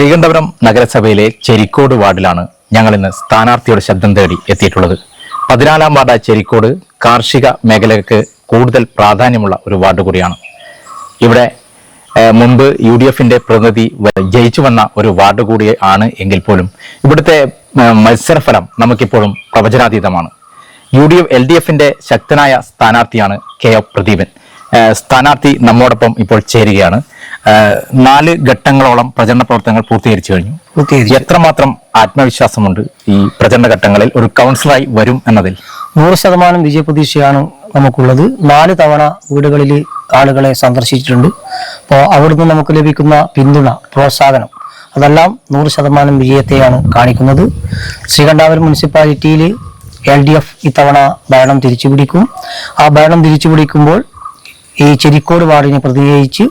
ശ്രീകണ്ഠപുരം നഗരസഭയിലെ ചെരിക്കോട് വാർഡിലാണ് ഞങ്ങൾ ഇന്ന് സ്ഥാനാർത്ഥിയുടെ ശബ്ദം തേടി എത്തിയിട്ടുള്ളത്. പതിനാലാം വാർഡായ ചെരിക്കോട് കാർഷിക മേഖലയ്ക്ക് കൂടുതൽ പ്രാധാന്യമുള്ള ഒരു വാർഡ് കൂടിയാണ്. ഇവിടെ മുൻപ് യു ഡി എഫിന്റെ പ്രതിനിധി ജയിച്ചു വന്ന ഒരു വാർഡ് കൂടി ആണ് എങ്കിൽ പോലും ഇവിടുത്തെ മത്സരഫലം നമുക്കിപ്പോഴും പ്രവചനാതീതമാണ്. U D F L D എഫിന്റെ ശക്തനായ സ്ഥാനാർത്ഥിയാണ് കെ എഫ് പ്രദീപൻ. സ്ഥാനാർത്ഥി നമ്മോടൊപ്പം ഇപ്പോൾ ചേരുകയാണ്. നാല് ഘട്ടങ്ങളോളം പ്രചരണ പ്രവർത്തനങ്ങൾ പൂർത്തീകരിച്ചു കഴിഞ്ഞു. എത്രമാത്രം ആത്മവിശ്വാസമുണ്ട് ഈ പ്രചരണ ഘട്ടങ്ങളിൽ ഒരു കൗൺസിലായി വരും എന്നതിൽ? നൂറ് ശതമാനം വിജയപ്രതീക്ഷയാണ് നമുക്കുള്ളത്. നാല് തവണ വീടുകളിൽ ആളുകളെ സന്ദർശിച്ചിട്ടുണ്ട്. അപ്പോൾ അവിടുന്ന് നമുക്ക് ലഭിക്കുന്ന പിന്തുണ പ്രോത്സാഹനം അതെല്ലാം നൂറ് ശതമാനം വിജയത്തെയാണ് കാണിക്കുന്നത്. ശ്രീകണ്ഠാപുരം മുനിസിപ്പാലിറ്റിയിൽ എൽ ഡി എഫ് ഇത്തവണ ഭരണം തിരിച്ചുപിടിക്കും. ആ ഭരണം തിരിച്ചുപിടിക്കുമ്പോൾ ഈ ചെരിക്കോട് വാർഡിനെ പ്രതിനിധീകരിച്ച്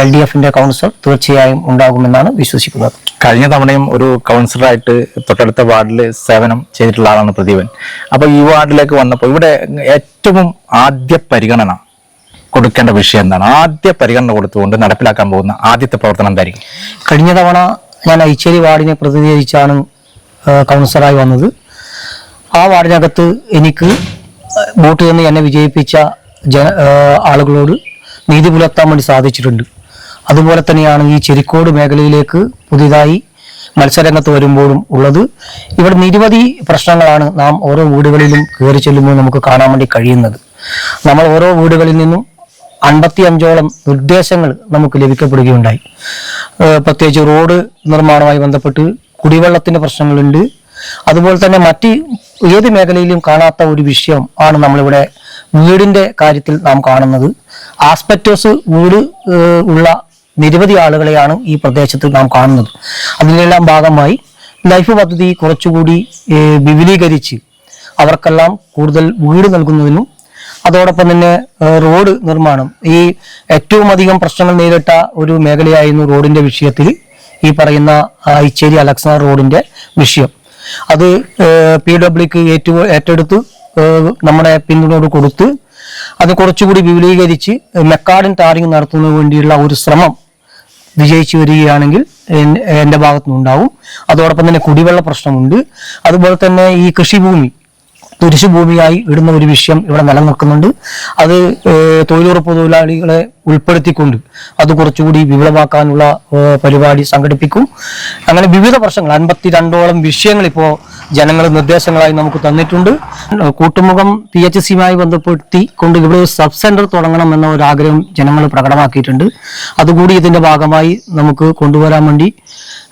എൽ ഡി എഫിന്റെ കൗൺസിലർ തീർച്ചയായും ഉണ്ടാകുമെന്നാണ് വിശ്വസിക്കുന്നത്. കഴിഞ്ഞ തവണയും ഒരു കൗൺസിലറായിട്ട് തൊട്ടടുത്ത വാർഡിൽ സേവനം ചെയ്തിട്ടുള്ള ആളാണ് പ്രദീപൻ. അപ്പൊ ഈ വാർഡിലേക്ക് വന്നപ്പോൾ ഇവിടെ ഏറ്റവും ആദ്യ പരിഗണന കൊടുക്കേണ്ട വിഷയം എന്താണ്? ആദ്യ പരിഗണന കൊടുത്തുകൊണ്ട് നടപ്പിലാക്കാൻ പോകുന്ന ആദ്യത്തെ പ്രവർത്തനം എന്തായിരിക്കും? കഴിഞ്ഞ തവണ ഞാൻ ഐച്ചേരി വാർഡിനെ പ്രതിനിധീകരിച്ചാണ് കൗൺസിലറായി വന്നത്. ആ വാർഡിനകത്ത് എനിക്ക് വോട്ട് തന്ന് എന്നെ വിജയിപ്പിച്ച ആളുകളോട് നീതി പുലർത്താൻ വേണ്ടി സാധിച്ചിട്ടുണ്ട്. അതുപോലെ തന്നെയാണ് ഈ ചെരിക്കോട് മേഖലയിലേക്ക് പുതിയതായി മത്സരരംഗത്ത് വരുമ്പോഴും ഉള്ളത്. ഇവിടെ നിരവധി പ്രശ്നങ്ങളാണ് നാം ഓരോ വീടുകളിലും കയറി ചെല്ലുമ്പോൾ നമുക്ക് കാണാൻ വേണ്ടി കഴിയുന്നത്. നമ്മൾ ഓരോ വീടുകളിൽ നിന്നും അൻപത്തി അഞ്ചോളം നിർദ്ദേശങ്ങൾ നമുക്ക് ലഭിക്കപ്പെടുകയുണ്ടായി. പ്രത്യേകിച്ച് റോഡ് നിർമ്മാണവുമായി ബന്ധപ്പെട്ട് കുടിവെള്ളത്തിന്റെ പ്രശ്നങ്ങളുണ്ട്. അതുപോലെ തന്നെ മറ്റ് ഏത് മേഖലയിലും കാണാത്ത ഒരു വിഷയം ആണ് നമ്മളിവിടെ വീടിന്റെ കാര്യത്തിൽ നാം കാണുന്നത്. ആസ്പെറ്റോസ് വീട് ഉള്ള നിരവധി ആളുകളെയാണ് ഈ പ്രദേശത്ത് നാം കാണുന്നത്. അതിനെല്ലാം ഭാഗമായി ലൈഫ് പദ്ധതി കുറച്ചുകൂടി വിപുലീകരിച്ച് അവർക്കെല്ലാം കൂടുതൽ വീട് നൽകുന്നതിനും അതോടൊപ്പം തന്നെ റോഡ് നിർമ്മാണം. ഈ ഏറ്റവും അധികം പ്രശ്നങ്ങൾ നേരിട്ട ഒരു മേഖലയായിരുന്നു റോഡിന്റെ വിഷയത്തിൽ ഈ പറയുന്ന ഇച്ചേരി അലക്സാ റോഡിന്റെ വിഷയം. അത് പി ഡബ്ല്യുക്ക് ഏറ്റവും ഏറ്റെടുത്ത് നമ്മുടെ പിന്തുണയോട് കൊടുത്ത് അത് കുറച്ചുകൂടി വിപുലീകരിച്ച് മെക്കാഡൻ ടാറിങ് നടത്തുന്നതിന് വേണ്ടിയുള്ള ഒരു ശ്രമം വിജയിച്ചു വരികയാണെങ്കിൽ എൻ- എന്റെ ഭാഗത്തുനിന്നുണ്ടാവും. അതോടൊപ്പം തന്നെ കുടിവെള്ള പ്രശ്നമുണ്ട്. അതുപോലെ തന്നെ ഈ കൃഷിഭൂമി തുരിശുഭൂമിയായി ഇടുന്ന ഒരു വിഷയം ഇവിടെ നിലനിൽക്കുന്നുണ്ട്. അത് തൊഴിലുറപ്പ് തൊഴിലാളികളെ ഉൾപ്പെടുത്തിക്കൊണ്ട് അത് കുറച്ചുകൂടി വിപുലമാക്കാനുള്ള പരിപാടി സംഘടിപ്പിക്കും. അങ്ങനെ വിവിധ പ്രശ്നങ്ങൾ അൻപത്തി രണ്ടോളം വിഷയങ്ങൾ ഇപ്പോൾ ജനങ്ങൾ നിർദ്ദേശങ്ങളായി നമുക്ക് തന്നിട്ടുണ്ട്. കൂട്ടുമുഖം പി എച്ച് സിയുമായി ബന്ധപ്പെടുത്തി കൊണ്ട് ഇവിടെ ഒരു സബ് സെന്റർ തുടങ്ങണം എന്ന ഒരു ആഗ്രഹം ജനങ്ങൾ പ്രകടമാക്കിയിട്ടുണ്ട്. അതുകൂടി ഇതിന്റെ ഭാഗമായി നമുക്ക് കൊണ്ടുവരാൻ വേണ്ടി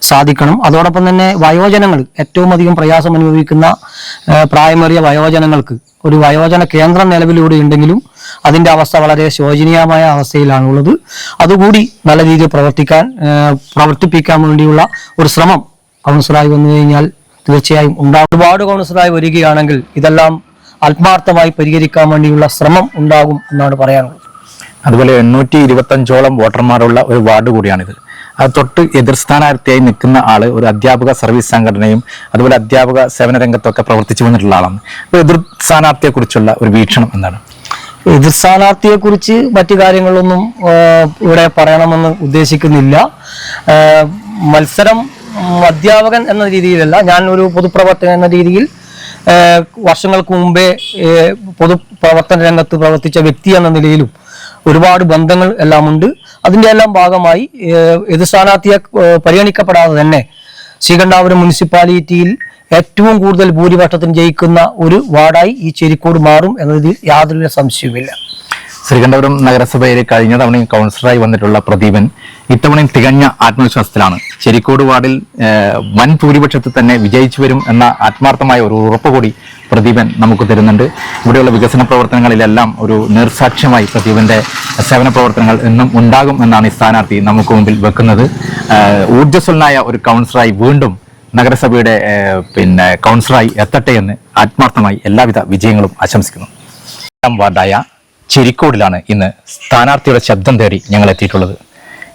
സാധിക്കണം. അതോടൊപ്പം തന്നെ വയോജനങ്ങൾ ഏറ്റവും അധികം പ്രയാസം അനുഭവിക്കുന്ന പ്രായമേറിയ വയോജനങ്ങൾക്ക് ഒരു വയോജന കേന്ദ്രം നിലവിലൂടെ ഉണ്ടെങ്കിലും അതിന്റെ അവസ്ഥ വളരെ ശോചനീയമായ അവസ്ഥയിലാണുള്ളത്. അതുകൂടി നല്ല രീതിയിൽ പ്രവർത്തിക്കാൻ പ്രവർത്തിപ്പിക്കാൻ വേണ്ടിയുള്ള ഒരു ശ്രമം കൗൺസിലറായി വന്നു കഴിഞ്ഞാൽ തീർച്ചയായും ഉണ്ടാകും. ഒരുപാട് കൗൺസിലറായി വരികയാണെങ്കിൽ ഇതെല്ലാം ആത്മാർത്ഥമായി പരിഹരിക്കാൻ വേണ്ടിയുള്ള ശ്രമം ഉണ്ടാകും എന്നാണ് പറയാനുള്ളത്. അതുപോലെ എണ്ണൂറ്റി ഇരുപത്തഞ്ചോളം വോട്ടർമാരുള്ള ഒരു വാർഡ് കൂടിയാണിത്. അത് തൊട്ട് എതിർ സ്ഥാനാർത്ഥിയായി നിൽക്കുന്ന ആൾ ഒരു അധ്യാപക സർവീസ് സംഘടനയും അതുപോലെ അധ്യാപക സേവന രംഗത്തൊക്കെ പ്രവർത്തിച്ചു വന്നിട്ടുള്ള ആളാണ്. അപ്പോൾ എതിർ സ്ഥാനാർത്ഥിയെ കുറിച്ചുള്ള ഒരു വീക്ഷണം എന്താണ്? എതിർ സ്ഥാനാർത്ഥിയെ കുറിച്ച് മറ്റു കാര്യങ്ങളൊന്നും ഇവിടെ പറയണമെന്ന് ഉദ്ദേശിക്കുന്നില്ല. മത്സരം അധ്യാപകൻ എന്ന രീതിയിലല്ല ഞാൻ ഒരു പൊതുപ്രവർത്തകൻ എന്ന രീതിയിൽ വർഷങ്ങൾക്ക് മുമ്പേ പൊതുപ്രവർത്തന രംഗത്ത് പ്രവർത്തിച്ച വ്യക്തി എന്ന നിലയിലും ഒരുപാട് ബന്ധങ്ങൾ എല്ലാം ഉണ്ട്. അതിന്റെ എല്ലാം ഭാഗമായി എതിർ സ്ഥാനാർത്ഥിയെ പരിഗണിക്കപ്പെടാതെ തന്നെ ശ്രീകണ്ഠാപുരം മുനിസിപ്പാലിറ്റിയിൽ ഏറ്റവും കൂടുതൽ ഭൂരിപക്ഷത്തിന് ജയിക്കുന്ന ഒരു വാർഡായി ഈ ചെരിക്കോട് മാറും എന്നതിൽ യാതൊരു സംശയവുമില്ല. ശ്രീകണ്ഠപുരം നഗരസഭയിൽ കഴിഞ്ഞ തവണ കൗൺസിലറായി വന്നിട്ടുള്ള പ്രദീപൻ ഇത്തവണയും തികഞ്ഞ ആത്മവിശ്വാസത്തിലാണ്. ചെരിക്കോട് വാർഡിൽ വൻ ഭൂരിപക്ഷത്തിൽ തന്നെ വിജയിച്ചു വരും എന്ന ആത്മാർത്ഥമായ ഒരു ഉറപ്പ് കൂടി പ്രദീപൻ നമുക്ക് തരുന്നുണ്ട്. ഇവിടെയുള്ള വികസന പ്രവർത്തനങ്ങളിലെല്ലാം ഒരു നിർസാക്ഷ്യമായി പ്രദീപന്റെ സേവന പ്രവർത്തനങ്ങൾ എന്നും ഉണ്ടാകും എന്നാണ് ഈ സ്ഥാനാർത്ഥി നമുക്ക് മുമ്പിൽ വെക്കുന്നത്. ഊർജസ്വലനായ ഒരു കൗൺസിലറായി വീണ്ടും നഗരസഭയുടെ പിന്നെ കൗൺസിലറായി എത്തട്ടെ എന്ന് ആത്മാർത്ഥമായി എല്ലാവിധ വിജയങ്ങളും ആശംസിക്കുന്നു. രണ്ടാം വാർഡായ ചെരിക്കോടിലാണ് ഇന്ന് സ്ഥാനാർത്ഥിയുടെ ശബ്ദം തേടി ഞങ്ങൾ എത്തിയിട്ടുള്ളത്.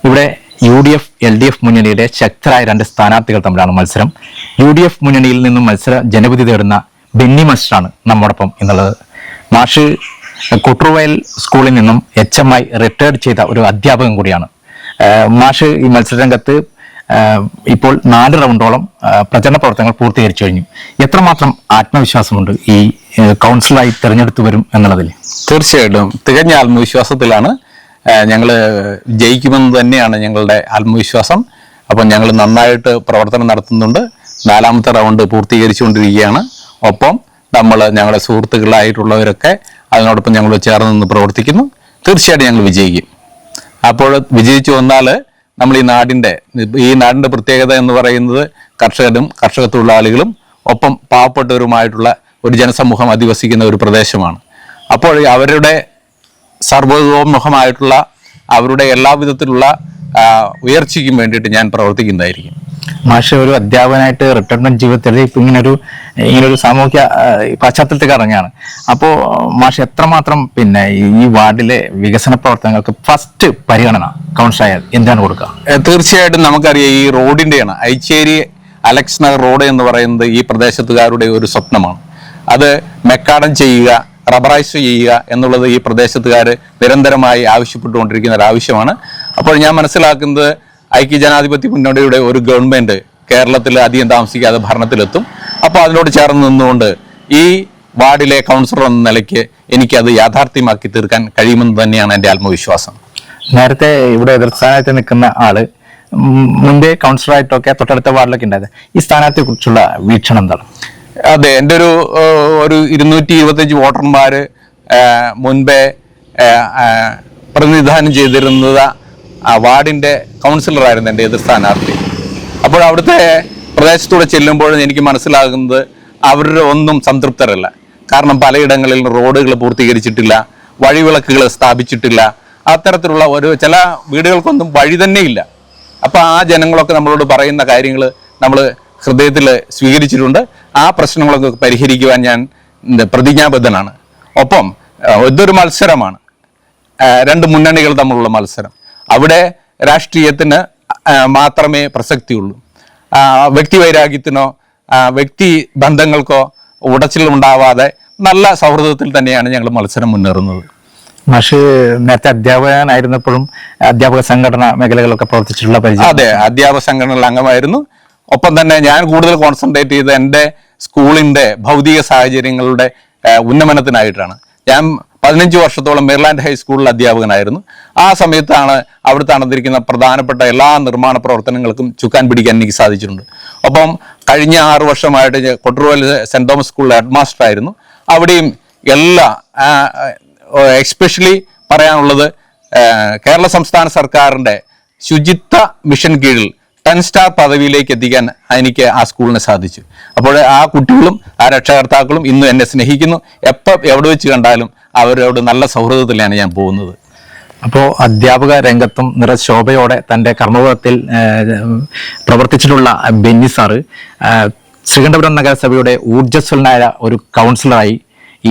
ഇവിടെ U D F L D F മുന്നണിയുടെ ശക്തരായ രണ്ട് സ്ഥാനാർത്ഥികൾ തമ്മിലാണ് മത്സരം. യു ഡി എഫ് മുന്നണിയിൽ നിന്നും മത്സര ജനവിധി തേടുന്ന ബെന്നി മാസ്റ്ററാണ് നമ്മോടൊപ്പം എന്നുള്ളത് മാഷ് കുട്രുവയൽ സ്കൂളിൽ നിന്നും എച്ച് എം ഐ റിട്ടയർഡ് ചെയ്ത ഒരു അധ്യാപകൻ കൂടിയാണ്. മാഷ് ഈ മത്സരരംഗത്ത് ഇപ്പോൾ നാല് റൗണ്ടോളം പ്രചരണ പ്രവർത്തനങ്ങൾ പൂർത്തീകരിച്ചു കഴിഞ്ഞു. എത്രമാത്രം ആത്മവിശ്വാസമുണ്ട് ഈ കൗൺസിലായി തിരഞ്ഞെടുത്തു വരും എന്നുള്ളതിൽ? തീർച്ചയായിട്ടും. തികഞ്ഞ ആത്മവിശ്വാസത്തിലാണ് ഞങ്ങൾ ജയിക്കുമെന്ന് തന്നെയാണ് ഞങ്ങളുടെ ആത്മവിശ്വാസം. അപ്പം ഞങ്ങൾ നന്നായിട്ട് പ്രവർത്തനം നടത്തുന്നുണ്ട്. നാലാമത്തെ റൗണ്ട് പൂർത്തീകരിച്ചുകൊണ്ടിരിക്കുകയാണ്. ഒപ്പം നമ്മൾ ഞങ്ങളുടെ സുഹൃത്തുക്കളായിട്ടുള്ളവരൊക്കെ അതിനോടൊപ്പം ഞങ്ങൾ ചേർന്ന് നിന്ന് പ്രവർത്തിക്കുന്നു. തീർച്ചയായിട്ടും ഞങ്ങൾ വിജയിക്കും. അപ്പോൾ വിജയിച്ചു വന്നാൽ നമ്മൾ ഈ നാടിന്റെ ഈ നാടിന്റെ പ്രത്യേകത എന്ന് പറയുന്നത് കർഷകരും കർഷക തൊഴിലാളികളും ഒപ്പം പാവപ്പെട്ടവരുമായിട്ടുള്ള ഒരു ജനസമൂഹം അധിവസിക്കുന്ന ഒരു പ്രദേശമാണ്. അപ്പോൾ അവരുടെ സർവോമുഖമായിട്ടുള്ള അവരുടെ എല്ലാവിധത്തിലുള്ള ഉയർച്ചയ്ക്കും വേണ്ടിയിട്ട് ഞാൻ പ്രവർത്തിക്കുന്നതായിരിക്കും. മാഷ് ഒരു അധ്യാപകനായിട്ട് റിട്ടയർമെന്റ് ജീവിതത്തിൽ ഇപ്പൊ ഇങ്ങനൊരു ഇങ്ങനൊരു സാമൂഹ്യ പശ്ചാത്തലത്തിൽ ഇറങ്ങിയാണ് അപ്പോൾ മാഷ് എത്രമാത്രം പിന്നെ ഈ വാർഡിലെ വികസന പ്രവർത്തനങ്ങൾക്ക് ഫസ്റ്റ് പരിഗണന കൗൺസിലായാൽ എന്താണ് കൊടുക്കുക? തീർച്ചയായിട്ടും നമുക്കറിയാം ഈ റോഡിന്റെയാണ്. ഐച്ചേരി അലക്സ് നഗർ റോഡ് എന്ന് പറയുന്നത് ഈ പ്രദേശത്തുകാരുടെ ഒരു സ്വപ്നമാണ്. അത് മെക്കാടൻ ചെയ്യുക റബറൈസ് ചെയ്യുക എന്നുള്ളത് ഈ പ്രദേശത്തുകാർ നിരന്തരമായി ആവശ്യപ്പെട്ടുകൊണ്ടിരിക്കുന്ന ഒരു ആവശ്യമാണ്. അപ്പോൾ ഞാൻ മനസ്സിലാക്കുന്നത് ഐക്യ ജനാധിപത്യ മുന്നണിയുടെ ഒരു ഗവൺമെന്റ് കേരളത്തിൽ അധികം താമസിക്കാതെ ഭരണത്തിലെത്തും. അപ്പോൾ അതിനോട് ചേർന്ന് നിന്നുകൊണ്ട് ഈ വാർഡിലെ കൗൺസിലർ എന്ന നിലയ്ക്ക് എനിക്കത് യാഥാർത്ഥ്യമാക്കി തീർക്കാൻ കഴിയുമെന്ന് തന്നെയാണ് എന്റെ ആത്മവിശ്വാസം. നേരത്തെ ഇവിടെ എതിർ സ്ഥാനത്ത് നിൽക്കുന്ന ആൾ മുൻപേ കൗൺസിലറായിട്ടൊക്കെ തൊട്ടടുത്ത വാർഡിലൊക്കെ ഉണ്ടായത് ഈ സ്ഥാനാർത്ഥിയെ കുറിച്ചുള്ള വീക്ഷണം എന്താണ്? അതെ എന്റെ ഒരു ഒരു ഇരുന്നൂറ്റി ഇരുപത്തഞ്ച് വോട്ടർമാര് മുൻപേ പ്രതിനിധാനം ചെയ്തിരുന്നത് ആ വാർഡിന്റെ കൗൺസിലറായിരുന്നു എന്റെ എതിർ സ്ഥാനാർത്ഥി. അപ്പോൾ അവിടുത്തെ പ്രദേശത്തൂടെ ചെല്ലുമ്പോഴും എനിക്ക് മനസ്സിലാകുന്നത് അവരുടെ ഒന്നും സംതൃപ്തരല്ല. കാരണം പലയിടങ്ങളിൽ റോഡുകൾ പൂർത്തീകരിച്ചിട്ടില്ല വഴിവിളക്കുകൾ സ്ഥാപിച്ചിട്ടില്ല. അത്തരത്തിലുള്ള ഒരു ചില വീടുകൾക്കൊന്നും വഴി തന്നെ ഇല്ല അപ്പോൾ ആ ജനങ്ങളൊക്കെ നമ്മളോട് പറയുന്ന കാര്യങ്ങൾ നമ്മൾ ഹൃദയത്തിൽ സ്വീകരിച്ചിട്ടുണ്ട്. ആ പ്രശ്നങ്ങളൊക്കെ പരിഹരിക്കുവാൻ ഞാൻ പ്രതിജ്ഞാബദ്ധനാണ്. ഒപ്പം ഇതൊരു മത്സരമാണ്. രണ്ട് മുന്നണികൾ തമ്മിലുള്ള മത്സരം. അവിടെ രാഷ്ട്രീയത്തിന് മാത്രമേ പ്രസക്തിയുള്ളൂ. വ്യക്തി വ്യക്തിവൈരാഗ്യത്തിനോ വ്യക്തി ബന്ധങ്ങൾക്കോ ഉടച്ചിലുണ്ടാവാതെ നല്ല സൗഹൃദത്തിൽ തന്നെയാണ് ഞങ്ങൾ മത്സരം മുന്നേറുന്നത്. മാഷ് നേരത്തെ അധ്യാപകനായിരുന്നപ്പോഴും അധ്യാപക സംഘടന മേഖലകളൊക്കെ പ്രവർത്തിച്ചിട്ടുള്ള പരിചയം. അതെ അധ്യാപക സംഘടനയിൽ അംഗമായിരുന്നു. ഒപ്പം തന്നെ ഞാൻ കൂടുതൽ കോൺസെൻട്രേറ്റ് ചെയ്ത് എന്റെ സ്കൂളിന്റെ ഭൗതിക സാഹചര്യങ്ങളുടെ ഉന്നമനത്തിനായിട്ടാണ്. ഞാൻ പതിനഞ്ച് വർഷത്തോളം മെർലാൻഡ് ഹൈസ്കൂളിൽ അധ്യാപകനായിരുന്നു. ആ സമയത്താണ് അവിടുത്തെ നടന്നിരിക്കുന്ന പ്രധാനപ്പെട്ട എല്ലാ നിർമ്മാണ പ്രവർത്തനങ്ങൾക്കും ചുക്കാൻ പിടിക്കാൻ എനിക്ക് സാധിച്ചിട്ടുണ്ട്. ഒപ്പം കഴിഞ്ഞ ആറു വർഷമായിട്ട് കൊട്ടുറുവൽ സെന്റ് തോമസ് സ്കൂളിലെ ഹെഡ്മാസ്റ്റർ ആയിരുന്നു. അവിടെയും എല്ലാ എക്സ്പെഷ്യലി പറയാനുള്ളത് കേരള സംസ്ഥാന സർക്കാരിന്റെ ശുചിത്വ മിഷൻ കീഴിൽ ടെൻ സ്റ്റാർ പദവിയിലേക്ക് എത്തിക്കാൻ എനിക്ക് ആ സ്കൂളിന് സാധിച്ചു. അപ്പോൾ ആ കുട്ടികളും ആ രക്ഷകർത്താക്കളും ഇന്നും എന്നെ സ്നേഹിക്കുന്നു. എപ്പോൾ എവിടെ വെച്ച് കണ്ടാലും അവരോട് നല്ല സൗഹൃദത്തിലാണ് ഞാൻ പോകുന്നത്. അപ്പോൾ അധ്യാപക രംഗത്തും നിറശോഭയോടെ തന്റെ കർമ്മപഥത്തിൽ പ്രവർത്തിച്ചിട്ടുള്ള ബെന്നി സാറ് ശ്രീകണ്ഠപുരം നഗരസഭയുടെ ഊർജസ്വലനായ ഒരു കൗൺസിലറായി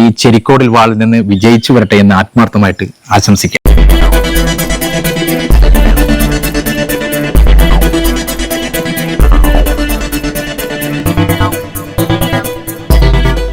ഈ ചെരിക്കോടിൽ വാളിൽ നിന്ന് വിജയിച്ചു വരട്ടെ എന്ന് ആത്മാർത്ഥമായിട്ട് ആശംസിക്കാം.